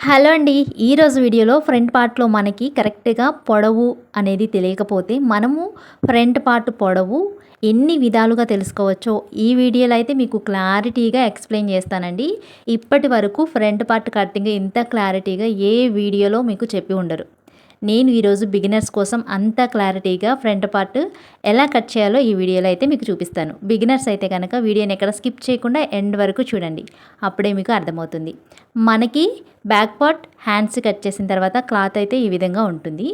Hello అండి. ఈరోజు వీడియోలో ఫ్రంట్ పార్ట్లో మనకి కరెక్ట్గా పొడవు అనేది తెలియకపోతే మనము ఫ్రంట్ పార్ట్ పొడవు ఎన్ని విధాలుగా తెలుసుకోవచ్చో ఈ వీడియోలో అయితే మీకు క్లారిటీగా ఎక్స్ప్లెయిన్ చేస్తానండి. ఇప్పటి వరకు ఫ్రంట్ పార్ట్ కటింగ్ ఇంత క్లారిటీగా ఏ వీడియోలో మీకు చెప్పి ఉండరు. నేను ఈరోజు బిగినర్స్ కోసం అంత క్లారిటీగా ఫ్రంట్ పార్ట్ ఎలా కట్ చేయాలో ఈ వీడియోలో అయితే మీకు చూపిస్తాను. బిగినర్స్ అయితే కనుక వీడియోని ఎక్కడ స్కిప్ చేయకుండా ఎండ్ వరకు చూడండి. అప్పుడే మీకు అర్థమవుతుంది. మనకి బ్యాక్ పార్ట్ హ్యాండ్స్ కట్ చేసిన తర్వాత క్లాత్ అయితే ఈ విధంగా ఉంటుంది.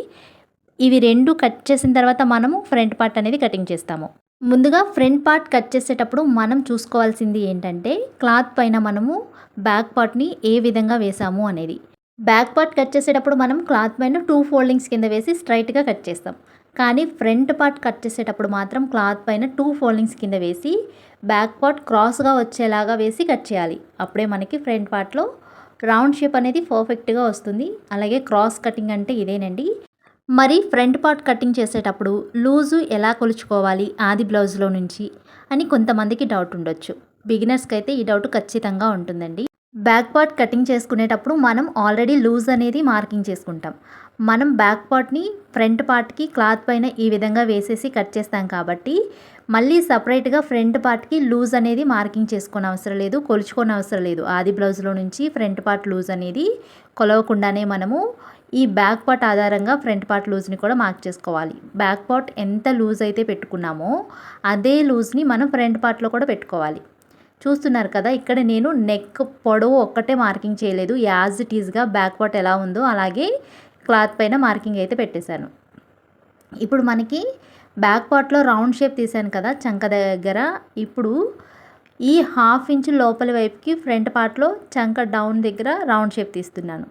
ఇవి రెండు కట్ చేసిన తర్వాత మనము ఫ్రంట్ పార్ట్ అనేది కటింగ్ చేస్తాము. ముందుగా ఫ్రంట్ పార్ట్ కట్ చేసేటప్పుడు మనం చూసుకోవాల్సింది ఏంటంటే క్లాత్ పైన మనము బ్యాక్ పార్ట్ని ఏ విధంగా వేసాము అనేది. బ్యాక్ పార్ట్ కట్ చేసేటప్పుడు మనం క్లాత్ పైన టూ ఫోల్డింగ్స్ కింద వేసి స్ట్రైట్గా కట్ చేస్తాం. కానీ ఫ్రంట్ పార్ట్ కట్ చేసేటప్పుడు మాత్రం క్లాత్ పైన టూ ఫోల్డింగ్స్ కింద వేసి బ్యాక్ పార్ట్ క్రాస్గా వచ్చేలాగా వేసి కట్ చేయాలి. అప్పుడే మనకి ఫ్రంట్ పార్ట్లో రౌండ్ షేప్ అనేది పర్ఫెక్ట్గా వస్తుంది. అలాగే క్రాస్ కటింగ్ అంటే ఇదేనండి. మరి ఫ్రంట్ పార్ట్ కటింగ్ చేసేటప్పుడు లూజు ఎలా కొలుచుకోవాలి? ఆది బ్లౌజ్లో నుంచి అని కొంతమందికి డౌట్ ఉండొచ్చు. బిగినర్స్కి అయితే ఈ డౌట్ ఖచ్చితంగా ఉంటుందండి. బ్యాక్ పార్ట్ కటింగ్ చేసుకునేటప్పుడు మనం ఆల్రెడీ లూజ్ అనేది మార్కింగ్ చేసుకుంటాం. మనం బ్యాక్ పార్ట్ని ఫ్రంట్ పార్ట్కి క్లాత్ పైన ఈ విధంగా వేసేసి కట్ చేస్తాం కాబట్టి మళ్ళీ సపరేట్గా ఫ్రంట్ పార్ట్కి లూజ్ అనేది మార్కింగ్ చేసుకోని అవసరం లేదు కొలుచుకోని అవసరం లేదు. ఆది బ్లౌజ్లో నుంచి ఫ్రంట్ పార్ట్ లూజ్ అనేది కొలవకుండానే మనము ఈ బ్యాక్ పార్ట్ ఆధారంగా ఫ్రంట్ పార్ట్ లూజ్ని కూడా మార్క్ చేసుకోవాలి. బ్యాక్ పార్ట్ ఎంత లూజ్ అయితే పెట్టుకున్నామో అదే లూజ్ని మనం ఫ్రంట్ పార్ట్లో కూడా పెట్టుకోవాలి. చూస్తున్నారు కదా ఇక్కడ నేను నెక్ పొడవు ఒక్కటే మార్కింగ్ చేయలేదు. యాజ్ ఇట్ ఈజ్గా బ్యాక్ పార్ట్ ఎలా ఉందో అలాగే క్లాత్ పైన మార్కింగ్ అయితే పెట్టేశాను. ఇప్పుడు మనకి బ్యాక్ పార్ట్లో రౌండ్ షేప్ తీసాను కదా చంక దగ్గర. ఇప్పుడు ఈ హాఫ్ ఇంచ్ లోపలి వైపుకి ఫ్రంట్ పార్ట్లో చంక డౌన్ దగ్గర రౌండ్ షేప్ తీస్తున్నాను.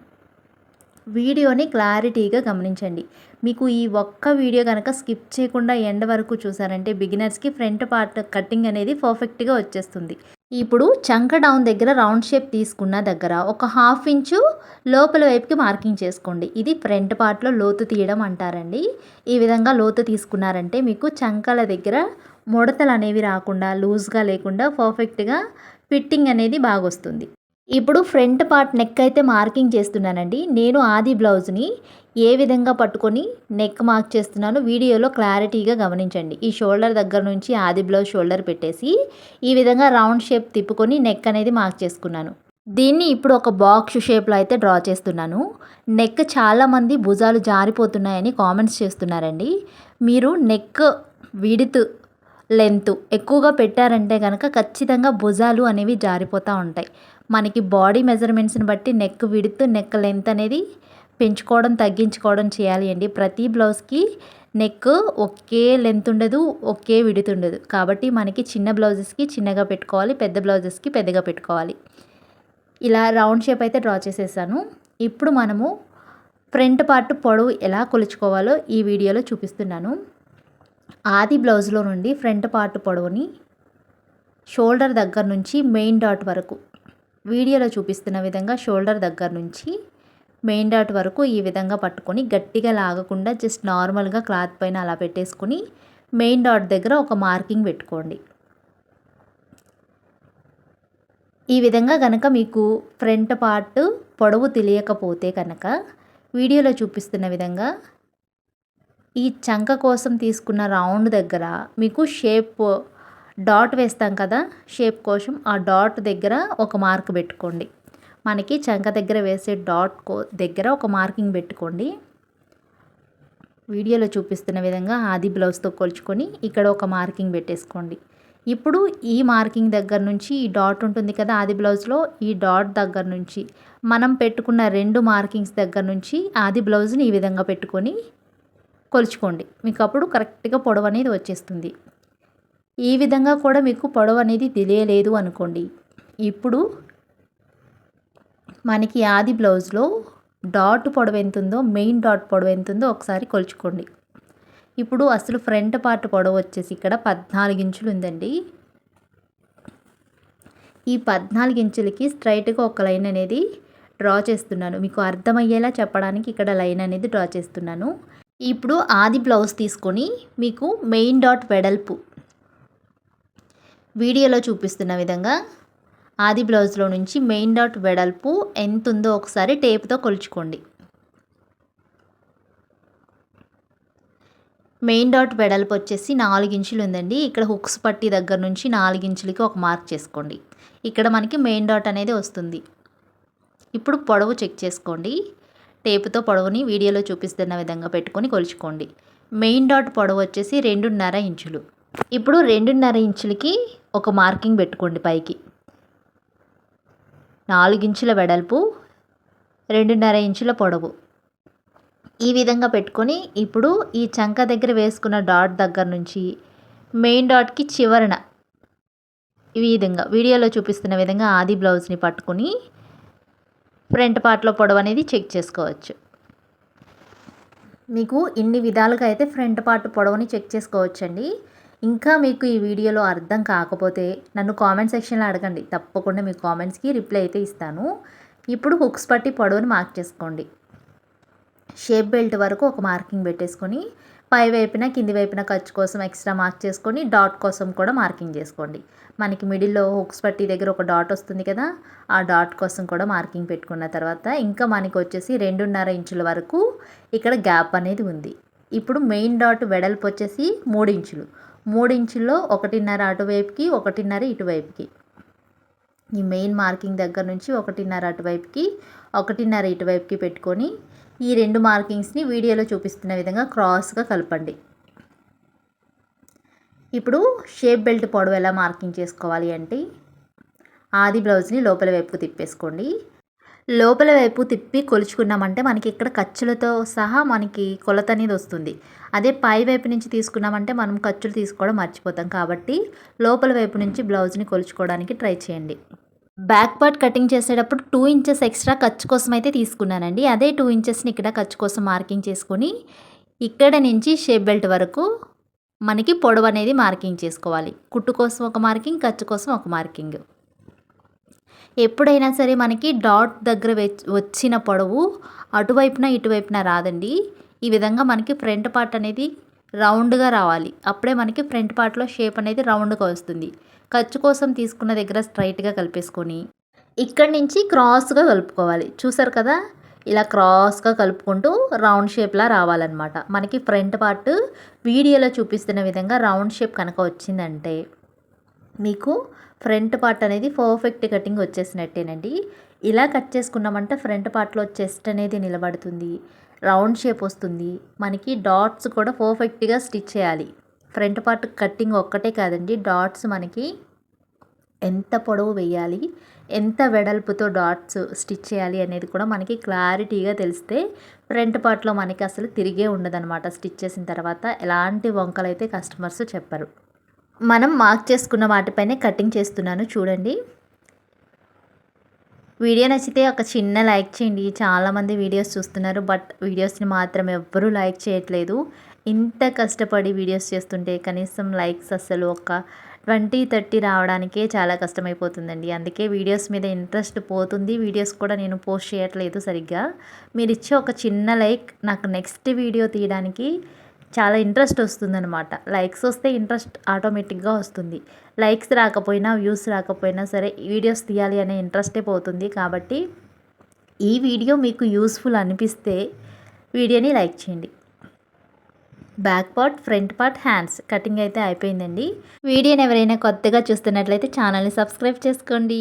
వీడియోని క్లారిటీగా గమనించండి. మీకు ఈ ఒక్క వీడియో కనుక స్కిప్ చేయకుండా ఎండ్ వరకు చూసారంటే బిగినర్స్కి ఫ్రంట్ పార్ట్ కటింగ్ అనేది పర్ఫెక్ట్గా వచ్చేస్తుంది. ఇప్పుడు చంక డౌన్ దగ్గర రౌండ్ షేప్ తీసుకున్న దగ్గర ఒక హాఫ్ ఇంచు లోపల వైపుకి మార్కింగ్ చేసుకోండి. ఇది ఫ్రంట్ పార్ట్లో లోతు తీయడం అంటారండి. ఈ విధంగా లోతు తీసుకున్నారంటే మీకు చంకల దగ్గర ముడతలు అనేవి రాకుండా లూజ్గా లేకుండా పర్ఫెక్ట్గా ఫిట్టింగ్ అనేది బాగా వస్తుంది ఇప్పుడు ఫ్రంట్ పార్ట్ నెక్ అయితే మార్కింగ్ చేస్తున్నానండి. నేను ఆది బ్లౌజ్ని ఏ విధంగా పట్టుకొని నెక్ మార్క్ చేస్తున్నానో వీడియోలో క్లారిటీగా గమనించండి. ఈ షోల్డర్ దగ్గర నుంచి ఆది బ్లౌజ్ షోల్డర్ పెట్టేసి ఈ విధంగా రౌండ్ షేప్ తిప్పుకొని నెక్ అనేది మార్క్ చేసుకున్నాను. దీన్ని ఇప్పుడు ఒక బాక్స్ షేప్లో అయితే డ్రా చేస్తున్నాను. నెక్ చాలామంది భుజాలు జారిపోతున్నాయని కామెంట్స్ చేస్తున్నారండి. మీరు నెక్ విడిత్ లెంత్ ఎక్కువగా పెట్టారంటే కనుక ఖచ్చితంగా భుజాలు అనేవి జారిపోతూ ఉంటాయి. మనకి బాడీ మెజర్మెంట్స్ని బట్టి నెక్ విడుత్ నెక్ లెంత్ అనేది పెంచుకోవడం తగ్గించుకోవడం చేయాలి అండి. ప్రతి బ్లౌజ్కి నెక్ ఒకే లెంత్ ఉండదు ఒకే విడుతు ఉండదు. కాబట్టి మనకి చిన్న బ్లౌజెస్కి చిన్నగా పెట్టుకోవాలి పెద్ద బ్లౌజెస్కి పెద్దగా పెట్టుకోవాలి. ఇలా రౌండ్ షేప్ అయితే డ్రా చేసేసాను. ఇప్పుడు మనము ఫ్రంట్ పార్ట్ పొడవు ఎలా కొలుచుకోవాలో ఈ వీడియోలో చూపిస్తున్నాను. ఆది బ్లౌజ్లో నుండి ఫ్రంట్ పార్ట్ పొడవుని షోల్డర్ దగ్గర నుంచి మెయిన్ డాట్ వరకు వీడియోలో చూపిస్తున్న విధంగా షోల్డర్ దగ్గర నుంచి మెయిన్ డాట్ వరకు ఈ విధంగా పట్టుకొని గట్టిగా లాగకుండా జస్ట్ నార్మల్గా క్లాత్ పైన అలా పెట్టేసుకొని మెయిన్ డాట్ దగ్గర ఒక మార్కింగ్ పెట్టుకోండి. ఈ విధంగా కనుక మీకు ఫ్రంట్ పార్ట్ పొడవు తెలియకపోతే కనుక వీడియోలో చూపిస్తున్న విధంగా ఈ చంక కోసం తీసుకున్న రౌండ్ దగ్గర మీకు షేప్ డాట్ వేస్తాం కదా షేప్ కోసం ఆ డాట్ దగ్గర ఒక మార్క్ పెట్టుకోండి. మనకి చంక దగ్గర వేసే డాట్ కో దగ్గర ఒక మార్కింగ్ పెట్టుకోండి. వీడియోలో చూపిస్తున్న విధంగా ఆది బ్లౌజ్తో కొలుచుకొని ఇక్కడ ఒక మార్కింగ్ పెట్టేసుకోండి. ఇప్పుడు ఈ మార్కింగ్ దగ్గర నుంచి ఈ డాట్ ఉంటుంది కదా ఆది బ్లౌజ్లో ఈ డాట్ దగ్గర నుంచి మనం పెట్టుకున్న రెండు మార్కింగ్స్ దగ్గర నుంచి ఆది బ్లౌజ్ని ఈ విధంగా పెట్టుకొని కొలుచుకోండి. మీకు అప్పుడు కరెక్ట్గా పొడవు అనేది వచ్చేస్తుంది. ఈ విధంగా కూడా మీకు పొడవు అనేది తెలియలేదు అనుకోండి. ఇప్పుడు మనకి ఆది బ్లౌజ్లో డాట్ పొడవు ఎంత ఉందో మెయిన్ డాట్ పొడవు ఎంత ఉందో ఒకసారి కొలుచుకోండి. ఇప్పుడు అసలు ఫ్రంట్ పార్ట్ పొడవు వచ్చేసి ఇక్కడ పద్నాలుగు ఇంచులు ఉందండి. ఈ పద్నాలుగు ఇంచులకి స్ట్రైట్గా ఒక లైన్ అనేది డ్రా చేస్తున్నాను. మీకు అర్థమయ్యేలా చెప్పడానికి ఇక్కడ లైన్ అనేది డ్రా చేస్తున్నాను. ఇప్పుడు ఆది బ్లౌజ్ తీసుకొని మీకు మెయిన్ డాట్ వెడల్పు వీడియోలో చూపిస్తున్న విధంగా ఆది బ్లౌజ్లో నుంచి మెయిన్ డాట్ వెడల్పు ఎంత ఉందో ఒకసారి టేప్తో కొలుచుకోండి. మెయిన్ డాట్ వెడల్పు వచ్చేసి నాలుగు ఇంచులు ఉందండి. ఇక్కడ హుక్స్ పట్టి దగ్గర నుంచి నాలుగించులకి ఒక మార్క్ చేసుకోండి. ఇక్కడ మనకి మెయిన్ డాట్ అనేది వస్తుంది. ఇప్పుడు పొడవు చెక్ చేసుకోండి. టేపుతో పొడవుని వీడియోలో చూపిస్తున్న విధంగా పెట్టుకొని కొలుచుకోండి. మెయిన్ డాట్ పొడవు వచ్చేసి రెండున్నర ఇంచులు. ఇప్పుడు రెండున్నర ఇంచులకి ఒక మార్కింగ్ పెట్టుకోండి పైకి. నాలుగించుల వెడల్పు రెండున్నర ఇంచుల పొడవు. ఈ విధంగా పెట్టుకొని ఇప్పుడు ఈ చంక దగ్గర వేసుకున్న డాట్ దగ్గర నుంచి మెయిన్ డాట్కి చివరన ఈ విధంగా వీడియోలో చూపిస్తున్న విధంగా ఆది బ్లౌజ్ని పట్టుకొని ఫ్రంట్ పార్ట్లో పొడవు అనేది చెక్ చేసుకోవచ్చు. మీకు ఇన్ని విధాలుగా అయితే ఫ్రంట్ పార్ట్ పొడవుని చెక్ చేసుకోవచ్చండి. ఇంకా మీకు ఈ వీడియోలో అర్థం కాకపోతే నన్ను కామెంట్ సెక్షన్లో అడగండి. తప్పకుండా మీ కామెంట్స్కి రిప్లై అయితే ఇస్తాను. ఇప్పుడు హుక్స్ పట్టి పొడవుని మార్క్ చేసుకోండి. షేప్ బెల్ట్ వరకు ఒక మార్కింగ్ పెట్టేసుకొని పై వైపున కింది వైపున ఖర్చు కోసం ఎక్స్ట్రా మార్క్ చేసుకొని డాట్ కోసం కూడా మార్కింగ్ చేసుకోండి. మనకి మిడిల్లో హుక్స్ పట్టి దగ్గర ఒక డాట్ వస్తుంది కదా ఆ డాట్ కోసం కూడా మార్కింగ్ పెట్టుకున్న తర్వాత ఇంకా మనకి వచ్చేసి రెండున్నర ఇంచుల వరకు ఇక్కడ గ్యాప్ అనేది ఉంది. ఇప్పుడు మెయిన్ డాట్ వెడల్పు వచ్చేసి మూడు ఇంచులు. మూడు ఇంచుల్లో ఒకటిన్నర అటువైపుకి ఒకటిన్నర ఇటువైపుకి. ఈ మెయిన్ మార్కింగ్ దగ్గర నుంచి ఒకటిన్నర అటువైపుకి ఒకటిన్నర ఇటువైపుకి పెట్టుకొని ఈ రెండు మార్కింగ్స్ని వీడియోలో చూపిస్తున్న విధంగా క్రాస్గా కలపండి. ఇప్పుడు షేప్ బెల్ట్ పొడవు ఎలా మార్కింగ్ చేసుకోవాలి అంటే ఆది బ్లౌజ్ని లోపల వైపుకు తిప్పేసుకోండి. లోపల వైపు తిప్పి కొలుచుకున్నామంటే మనకి ఇక్కడ ఖర్చులతో సహా మనకి కొలత అనేది వస్తుంది. అదే పై వైపు నుంచి తీసుకున్నామంటే మనం ఖర్చులు తీసుకోవడం మర్చిపోతాం. కాబట్టి లోపల వైపు నుంచి బ్లౌజ్ని కొలుచుకోవడానికి ట్రై చేయండి. బ్యాక్ పార్ట్ కటింగ్ చేసేటప్పుడు టూ ఇంచెస్ ఎక్స్ట్రా ఖర్చు కోసం అయితే తీసుకున్నానండి. అదే టూ ఇంచెస్ని ఇక్కడ ఖర్చు కోసం మార్కింగ్ చేసుకొని ఇక్కడ నుంచి షేప్ బెల్ట్ వరకు మనకి పొడవు అనేది మార్కింగ్ చేసుకోవాలి. కుట్టు కోసం ఒక మార్కింగ్ ఖర్చు కోసం ఒక మార్కింగ్. ఎప్పుడైనా సరే మనకి డాట్ దగ్గర వచ్చిన పొడవు అటువైపున ఇటువైపున రాదండి. ఈ విధంగా మనకి ఫ్రంట్ పార్ట్ అనేది రౌండ్గా రావాలి. అప్పుడే మనకి ఫ్రంట్ పార్ట్లో షేప్ అనేది రౌండ్గా వస్తుంది. ఖర్చు కోసం తీసుకున్న దగ్గర స్ట్రైట్గా కలిపేసుకొని ఇక్కడి నుంచి క్రాస్గా కలుపుకోవాలి. చూసారు కదా? ఇలా క్రాస్గా కలుపుకుంటూ రౌండ్ షేప్లా రావాలన్నమాట. మనకి ఫ్రంట్ పార్ట్ వీడియోలో చూపిస్తున్న విధంగా రౌండ్ షేప్ కనుక వచ్చిందంటే మీకు ఫ్రంట్ పార్ట్ అనేది పర్ఫెక్ట్ కటింగ్ వచ్చేసినట్టేనండి. ఇలా కట్ చేసుకున్నామంటే ఫ్రంట్ పార్ట్లో చెస్ట్ అనేది నిలబడుతుంది. రౌండ్ షేప్ వస్తుంది. మనకి డాట్స్ కూడా పర్ఫెక్ట్గా స్టిచ్ చేయాలి. ఫ్రంట్ పార్ట్ కట్టింగ్ ఒక్కటే కాదండి డాట్స్ మనకి ఎంత పొడవు వేయాలి ఎంత వెడల్పుతో డాట్స్ స్టిచ్ చేయాలి అనేది కూడా మనకి క్లారిటీగా తెలిస్తే ఫ్రంట్ పార్ట్లో మనకి అసలు తిరిగే ఉండదన్నమాట స్టిచ్ చేసిన తర్వాత. ఎలాంటి వంకలైతే కస్టమర్స్ చెప్పరు. మనం మార్క్ చేసుకున్న వాటిపైనే కటింగ్ చేస్తున్నాను చూడండి. వీడియో నచ్చితే ఒక చిన్న లైక్ చేయండి. చాలామంది వీడియోస్ చూస్తున్నారు బట్ వీడియోస్ని మాత్రం ఎవ్వరూ లైక్ చేయట్లేదు. ఇంత కష్టపడి వీడియోస్ చేస్తుంటే కనీసం లైక్స్ అసలు ఒక ట్వంటీ థర్టీ రావడానికే చాలా కష్టమైపోతుందండి. అందుకే వీడియోస్ మీద ఇంట్రెస్ట్ పోతుంది. వీడియోస్ కూడా నేను పోస్ట్ చేయట్లేదు సరిగ్గా. మీరు ఇచ్చే ఒక చిన్న లైక్ నాకు నెక్స్ట్ వీడియో తీయడానికి చాలా ఇంట్రెస్ట్ వస్తుందనమాట లైక్స్ వస్తే ఇంట్రెస్ట్ ఆటోమేటిక్గా వస్తుంది. లైక్స్ రాకపోయినా వ్యూస్ రాకపోయినా సరే వీడియోస్ తీయాలి అనే ఇంట్రెస్టే పోతుంది. కాబట్టి ఈ వీడియో మీకు యూస్ఫుల్ అనిపిస్తే వీడియోని లైక్ చేయండి. Back part front part hands cutting అయితే అయిపోయిందండి. వీడియోని ఎవరైనా కొత్తగా చూస్తున్నట్లయితే ఛానల్ని సబ్స్క్రైబ్ చేసుకోండి.